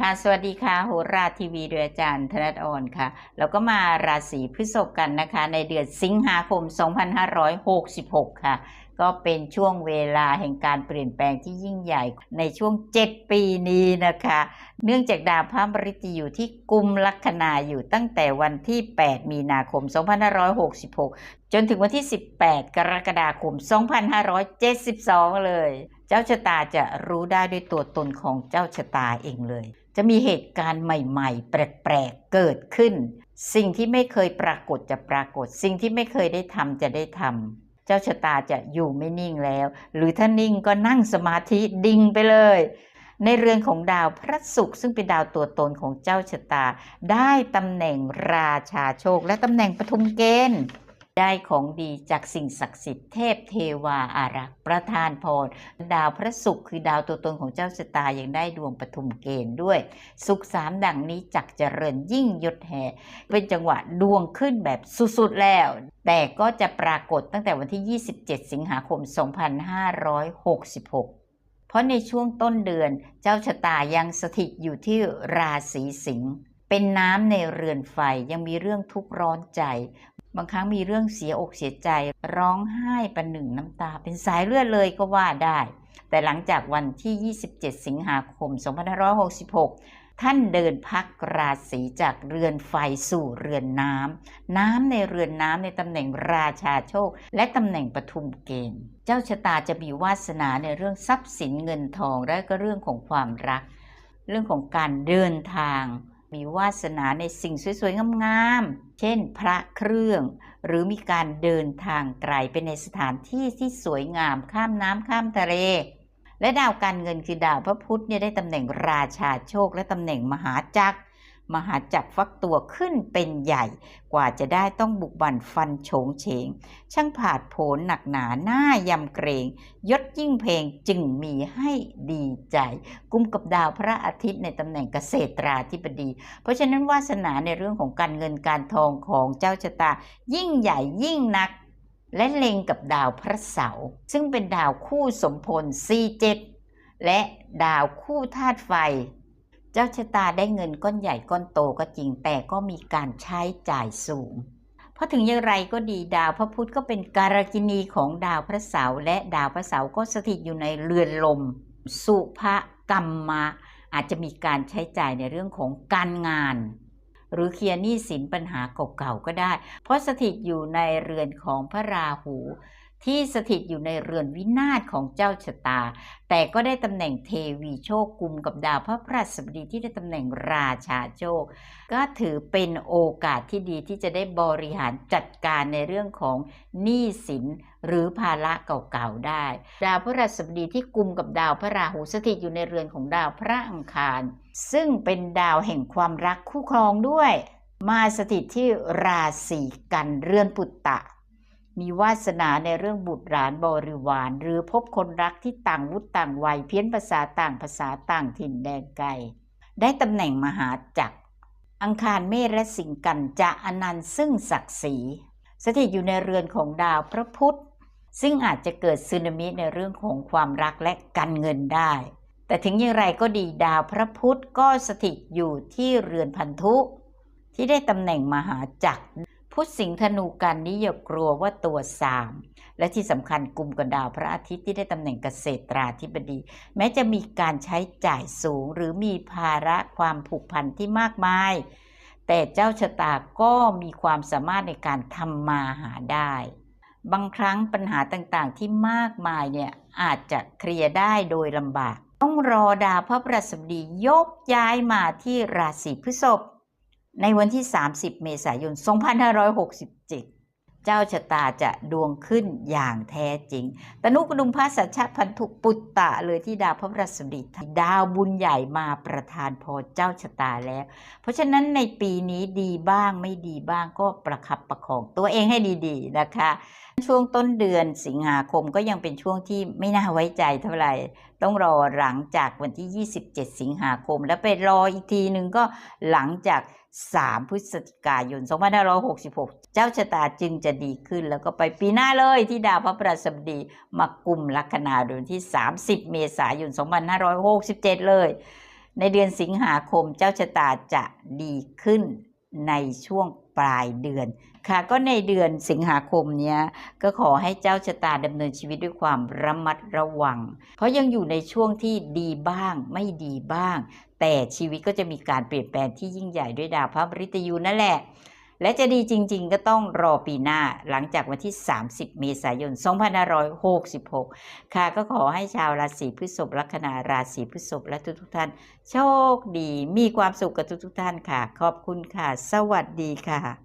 ค่ะ สวัสดีค่ะโหราทีวีโดยอาจารย์ธนัทอ่อนค่ะ แล้วก็มาราศีพฤษภกันนะคะ ในเดือนสิงหาคม 2566 ค่ะ ก็เป็นช่วงเวลาแห่งการเปลี่ยนแปลงที่ยิ่งใหญ่ในช่วง 7 ปีนี้นะคะ เนื่องจากดาวพระบริตอยู่ที่กุมลัคนาอยู่ตั้งแต่วันที่ 8 มีนาคม 2566 จนถึงวันที่ 18 กรกฎาคม 2572 เลย เจ้าชะตาจะรู้ได้ด้วยตัวตนของเจ้าชะตาเองเลย จะมีเหตุการณ์ใหม่ๆ แปลกๆ เกิดขึ้น สิ่งที่ไม่เคยปรากฏจะปรากฏ สิ่งที่ไม่เคยได้ทำจะได้ทำ เจ้าชะตาจะอยู่ไม่นิ่งแล้ว หรือถ้านิ่งก็นั่งสมาธิดิ่งไปเลย ในเรือนของดาวพระศุกร์ซึ่งเป็นดาวตัวตนของเจ้าชะตา ได้ตำแหน่งราชาโชคและตำแหน่งปฐุมเกณฑ์ ได้ของดีจากสิ่งศักดิ์สิทธิ์เทพเทวาอารักษ์ประทานพร ดาวพระศุกร์คือดาวตัวตนของเจ้าชะตายังได้ดวงปฐุมเกณฑ์ด้วย สุขสามดังนี้จักเจริญยิ่งยศแห่เป็นจังหวะดวงขึ้นแบบสุดๆแล้ว แต่ก็จะปรากฏตั้งแต่วันที่ 27 สิงหาคม 2566เพราะในช่วงต้นเดือนเจ้าชะตายังสถิตอยู่ที่ราศีสิงห์เป็นน้ำในเรือนไฟยังมีเรื่องทุกข์ร้อนใจ บางครั้งมีเรื่องเสียอกเสียใจ ร้องไห้ประหนึ่งน้ำตา เป็นสายเลือดเลยก็ว่าได้ แต่หลังจากวันที่ 27 สิงหาคม 2566 ท่านเดินพักราศีจากเรือนไฟสู่เรือนน้ำ น้ำในเรือนน้ำในตำแหน่งราชาโชค และตำแหน่งปทุมเกณฑ์ เจ้าชะตาจะมีวาสนาในเรื่องทรัพย์สินเงินทองและก็เรื่องของความรัก เรื่องของการเดินทาง มีวาสนาในสิ่งสวยๆงามๆ เช่นพระเครื่อง หรือมีการเดินทางไกลไปในสถานที่ที่สวยงามข้ามน้ำข้ามทะเล และดาวการเงินคือดาวพระพุธเนี่ยได้ตำแหน่งราชาโชคและตำแหน่งมหาจักร มหาจักรฟักตัวขึ้นเป็นใหญ่ กว่าจะได้ต้องบุกบั่นฟันโฉงเฉง ช่างผาดโผนหนักหนาหน้ายำเกรง ยศยิ่งเพลงจึงมีให้ดีใจ กุมกับดาวพระอาทิตย์ในตำแหน่งเกษตราธิบดี เพราะฉะนั้นวาสนาในเรื่องของการเงินการทองของเจ้าชะตา ยิ่งใหญ่ยิ่งนัก และเล็งกับดาวพระเสาร์ซึ่งเป็นดาวคู่สมพล C7 และดาวคู่ธาตุไฟ เจ้าชะตาได้เงินก้อนใหญ่ก้อนโตก็จริงแต่ก็มีการใช้จ่ายสูง เพราะถึงอย่างไรก็ดีดาวพระพุธก็เป็นการกินีของดาวพระเสาร์และดาวพระเสาร์ก็สถิตอยู่ในเรือนลม สุภกรรมะอาจจะมีการใช้จ่ายในเรื่องของการงาน หรือเคลียร์หนี้สินปัญหาเก่าๆก็ได้ เพราะสถิตอยู่ในเรือนของพระราหู ที่สถิตอยู่ในเรือนวินาศของเจ้าชะตา แต่ก็ได้ตำแหน่งเทวีโชคกุมกับดาวพระพฤหัสบดีที่ได้ตำแหน่งราชาโชค ก็ถือเป็นโอกาสที่ดีที่จะได้บริหารจัดการในเรื่องของหนี้สินหรือภาระเก่าๆได้ ดาวพฤหัสบดีที่กุมกับดาวพระราหูสถิตอยู่ในเรือนของดาวพระอังคาร ซึ่งเป็นดาวแห่งความรักคู่ครองด้วย มาสถิตที่ราศีกันเรือนปุตตะ มีวาสนาในเรื่องบุตรหลานบริวาร หรือพบคนรักที่ต่างวุฒิต่างวัยเพี้ยนภาษาต่างภาษาต่างถิ่นแดนไกล ได้ตำแหน่งมหาจักร อังคารเมษและสิงห์กันจะอนันต์ซึ่งศักดิ์ศรีสถิตอยู่ในเรือนของดาวพระพุธ ซึ่งอาจจะเกิดสึนามิในเรื่องของความรักและการเงินได้ แต่ถึงอย่างไรก็ดีดาวพระพุธก็สถิตอยู่ที่เรือนพันธุที่ได้ตำแหน่งมหาจักร พุธสิงห์ธนูกันนี้อย่ากลัวว่าตัวสามและที่สำคัญกลุ่มกับดาวพระอาทิตย์ที่ได้ตำแหน่งเกษตราธิบดี แม้จะมีการใช้จ่ายสูงหรือมีภาระความผูกพันที่มากมาย แต่เจ้าชะตาก็มีความสามารถในการทำมาหาได้ บางครั้งปัญหาต่างๆที่มากมายเนี่ยอาจจะเคลียร์ได้โดยลำบาก ต้องรอดาวพระประสบดียกย้ายมาที่ราศีพฤษภ ในวันที่ 30 เมษายน 2567 เจ้าชะตาจะดวงขึ้นอย่างแท้จริง ตนุกดุมพระสัชชพันธุปุตตะเลยที่ดาวพระประสบดีดาวบุญใหญ่มาประทานพรเจ้าชะตาแล้ว เพราะฉะนั้นในปีนี้ดีบ้างไม่ดีบ้างก็ประคับประคองตัวเองให้ดีๆนะคะ ช่วงต้นเดือนสิงหาคมก็ยังเป็นช่วงที่ไม่น่าไว้ใจเท่าไหร่ต้องรอหลังจากวันที่ 27 สิงหาคม แล้วไปรออีกทีหนึ่งก็หลังจาก 3 พฤศจิกายน 2566 เจ้าชะตาจึงจะดีขึ้น แล้วก็ไปปีหน้าเลยที่ดาวพระประสบดีมากุมลัคนาดวงที่ 30 เมษายน 2567 เลย ในเดือนสิงหาคมเจ้าชะตาจะดีขึ้น ในช่วงปลายเดือน ค่ะ ก็ในเดือนสิงหาคมเนี้ยก็ขอให้เจ้าชะตาดำเนินชีวิตด้วยความระมัดระวัง เพราะยังอยู่ในช่วงที่ดีบ้างไม่ดีบ้าง แต่ชีวิตก็จะมีการเปลี่ยนแปลงที่ยิ่งใหญ่ด้วยดาวพระมฤตยูนั่นแหละ และจะดีจริง ๆ ก็ต้องรอปีหน้าหลังจากวันที่ 30 เมษายน 2566 ค่ะก็ขอให้ชาวราศีพฤษภลัคนาราศีพฤษภและทุกๆท่าน โชคดีมีความสุขกับทุกๆท่านค่ะ ขอบคุณค่ะ สวัสดีค่ะ